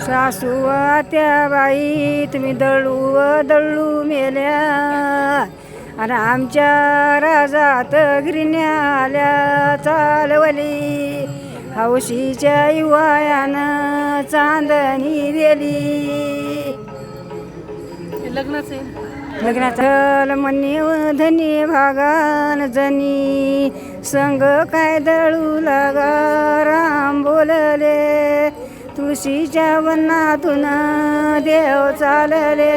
सासूवा त्या बाई तुम्ही दळू दळू मेल्या. आणि आमच्या राजात गिरण्या आल्या. चालवली हौशीच्या युवायानं चांदणी दिली लग्नाचे लग्नाचं मनी धनी भागान जनी. संग काय दळू लागा राम बोलले. तुळशीच्या वनातून देव चालले.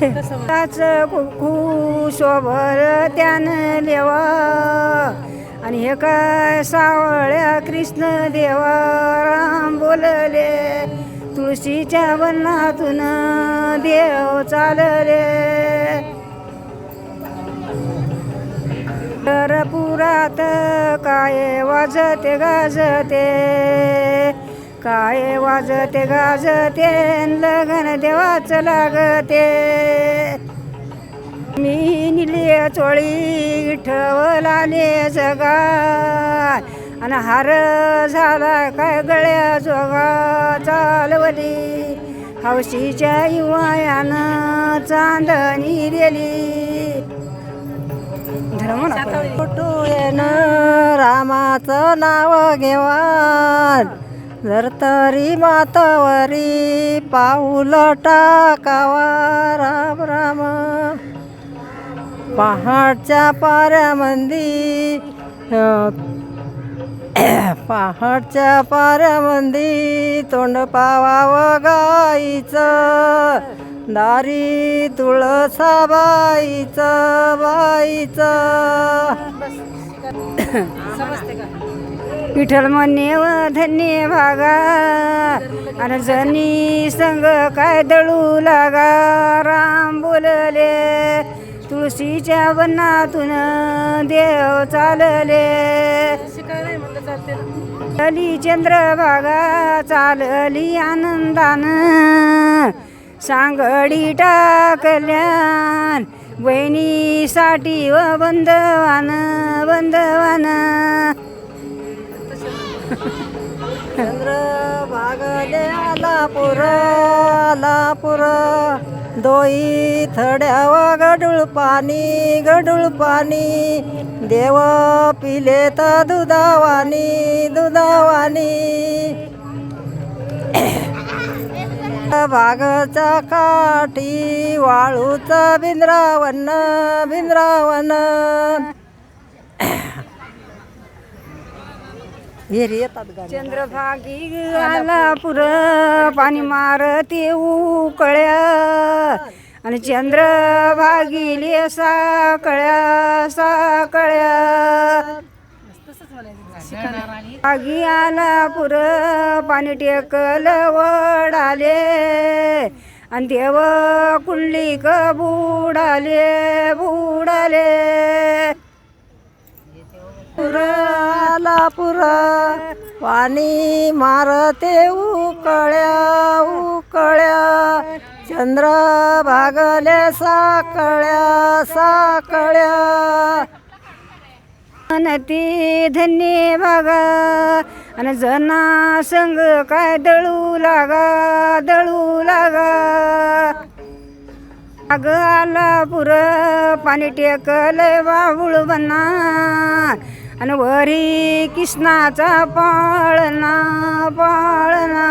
त्याच कुकू शोभर त्यानं देवा आणि हे काय सावळ्या कृष्ण देवा राम बोलले. तुळशीच्या वनातून देव चालले. पुरात काय वाजते गाजते? काय वाजते गाजते? लगन देवाचं लागते. मी निले चोळी ठेवलाने जगा आणि हार झाला काय गळ्या जोगा चालवली. हौशीच्या युवायानं चांदणी दिली रामाचं नाव घेवान. जर तरी मातावरी पाऊल टाकावा. राम राम. पहाडच्या पाऱ्यामंदी पहाडच्या पाऱ्यामंदी तोंड पावावं गाईचं. दारी तुळसाबाईचं बाईचं विठ्ठल म्हणे व धन्य भागा. आणि जनी संग काय दळू लागा. तुळशीच्या वनातून देव चालले. चालली चंद्रभागा चालली आनंदान. सांगडी टाकल्यान बहिणीसाठी व बंधवान बंधवान. चंद्र भागले आला पुर आला पुर. दोई थड्यावा गडूळ पाणी गडूळ पाणी. देव पिले तर दुधावानी दुधावानी. भागचा काठी वाळूचा बिंद्रावन बिंद्रावन. चंद्रभागी आला पुर पाणी मारते उकळ्या आणि चंद्रभागीले साकळ्या साकळ्या भागी आला पुर पाणी टेकल वडाले आणि देव कुंडली क बुडाले बुडाले. पुर आला पुर पाणी मारते उकळ्या उकळ्या. चंद्र भागले साकळ्या साकळ्या. ती धन्य बागा आणि जना संग काय दळू लागा दळू लागा. अग आला पुर पाणी टेकल बाबुळ बना आणि वरी कृष्णाचा पाळणा पाळणा.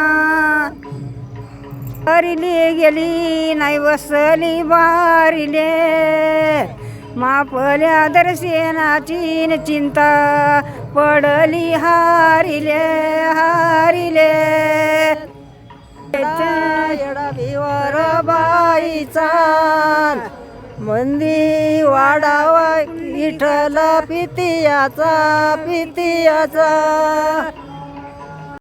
हरिली गेली नाही बसली बारिले. मापल्या दर्शनाची चिंता पडली हारिले हारिले. येडावीवर बाईचा. मंदी वाडावा विठला पितियाचा पितियाचा.